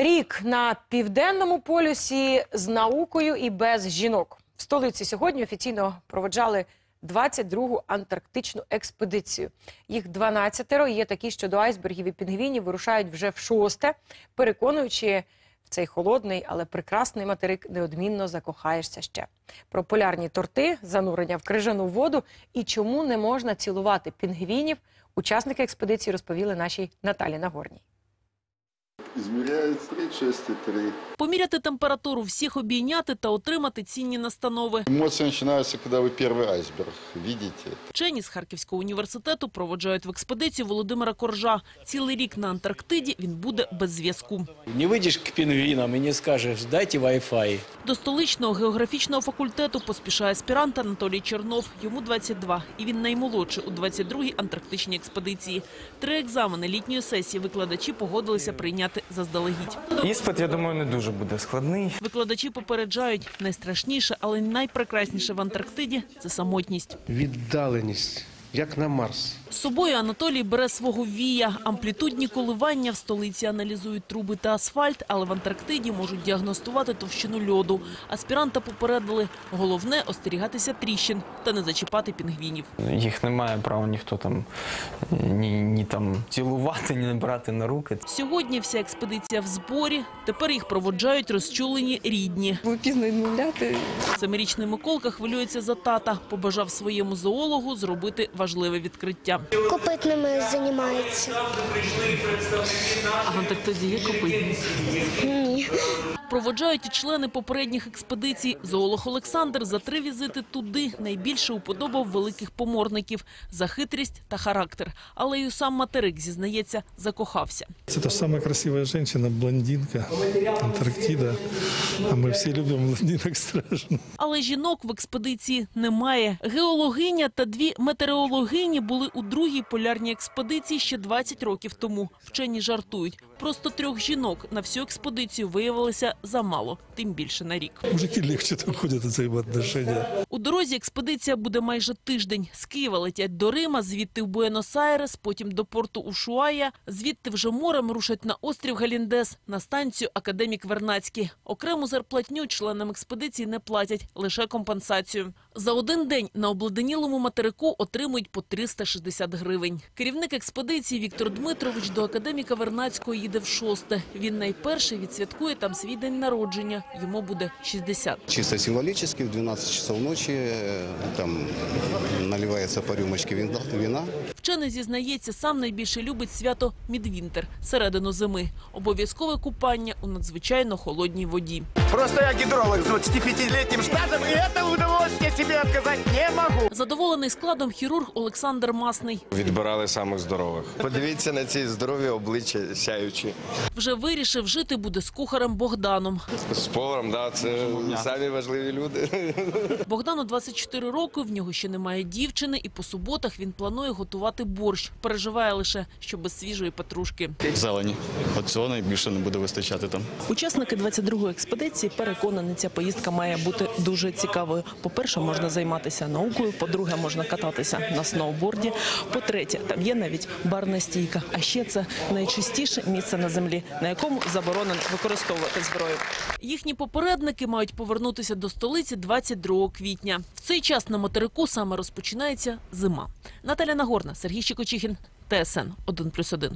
Рік на південному полюсі з наукою і без жінок. В столиці сьогодні офіційно проводжали 22-гу антарктичну експедицію. Їх 12 і є такі, що до айсбергів і пінгвінів вирушають вже в шосте, переконуючи в цей холодний, але прекрасний материк неодмінно закохаєшся ще. Про полярні торти, занурення в крижану воду і чому не можна цілувати пінгвінів. Учасники експедиції розповіли нашій Наталі Нагорній. Измеряет 36,3. Поміряти температуру, всіх обійняти та отримати цінні настанови. Эмоции начинаются, когда вы первый айсберг видите. Вчені з Харківського університету проводжають в експедицію Володимира Коржа. Цілий рік на Антарктиді він буде без зв'язку. Не выйдешь к пингвинам и не скажешь, дайте Wi-Fi. До столичного географічного факультету поспішає аспірант Анатолій Чернов. Йому 22, і він наймолодший у 22-й антарктичній експедиції. Три екзамени літньої сесії викладачі погодилися прийняти заздалегідь. Іспит, я думаю, не дуже буде складний. Викладачі попереджають, найстрашніше, але й найпрекрасніше в Антарктиді – це самотність. віддаленість, як на Марс. З собою Анатолій бере свого вія. Амплітудні коливання в столиці аналізують труби та асфальт, але в Антарктиді можуть діагностувати товщину льоду. Аспіранта попередили – головне – остерігатися тріщин та не зачіпати пінгвінів. Їх не має права ніхто там ні, ні там цілувати, ні брати на руки. Сьогодні вся експедиція в зборі. Тепер їх проводжають розчулені рідні. Було пізно відмовляти. Семирічний Миколка хвилюється за тата. Побажав своєму зоологу зробити важливе відкриття. Копитними займається. А в Антарктиді є копитні? Ні. Проводжають і члени попередніх експедицій. Зоолог Олександр за три візити туди найбільше уподобав великих поморників за хитрість та характер. Але й у сам материк, зізнається, закохався. Это самая красивая женщина, блондинка, Антарктида. А мы все любим блондинок страшно. Але жінок в експедиції немає. Геологиня та дві метеорологині були у другій полярній експедиції ще 20 років тому. Вчені жартують. Просто трьох жінок на всю експедицію виявилося замало, тим більше на рік. Мужики легче доходят взаимоотношения. У дорозі експедиція буде майже тиждень. З Києва летять до Рима, звідти в Буенос-Айрес, потім до порту Ушуая. Звідти вже морем рушать на острів Галіндес, на станцію Академік Вернацький. Окрему зарплатню членам експедиції не платять, лише компенсацію. За один день на обледенілому материку отримують по 360 гривень. Керівник експедиції Віктор Дмитрович до Академіка Вернацького їде в шосте. Він найперший відсвяткує там свій день народження. Йому буде 60. Чисто символічно, в 12 часов ночі э, там наливається по рюмочці вина. Вчений зізнається, сам найбільше любить свято Мідвінтер – середину зими. Обов'язкове купання у надзвичайно холодній воді. Просто я гидролог с 25-летним стажем, и это удовольствие себе отказать не могу. Задоволений складом хірург Олександр Масний. Відбирали самих здорових. Подивіться на ці здорові обличчя сяючі. Вже вирішив жити буде з кухарем Богданом. З поваром, да, це самі важливі люди. Богдану 24 роки, в нього ще немає дівчини, і по суботах він планує готувати борщ. Переживає лише, що без свіжої петрушки. Зелені. От цього найбільше не буде вистачати там. Учасники 22-ї експедиції переконані, ця поїздка має бути дуже цікавою. По-перше, можна займатися наукою. По-друге, можна кататися на сноуборді. По-третє, там є навіть барна стійка. А ще це найчистіше місце на землі, на якому заборонено використовувати зброю. Їхні попередники мають повернутися до столиці 22 квітня. В цей час на материку саме розпочинається зима. Наталя Нагорна, Сергій Щекочихін, ТСН 1+,1.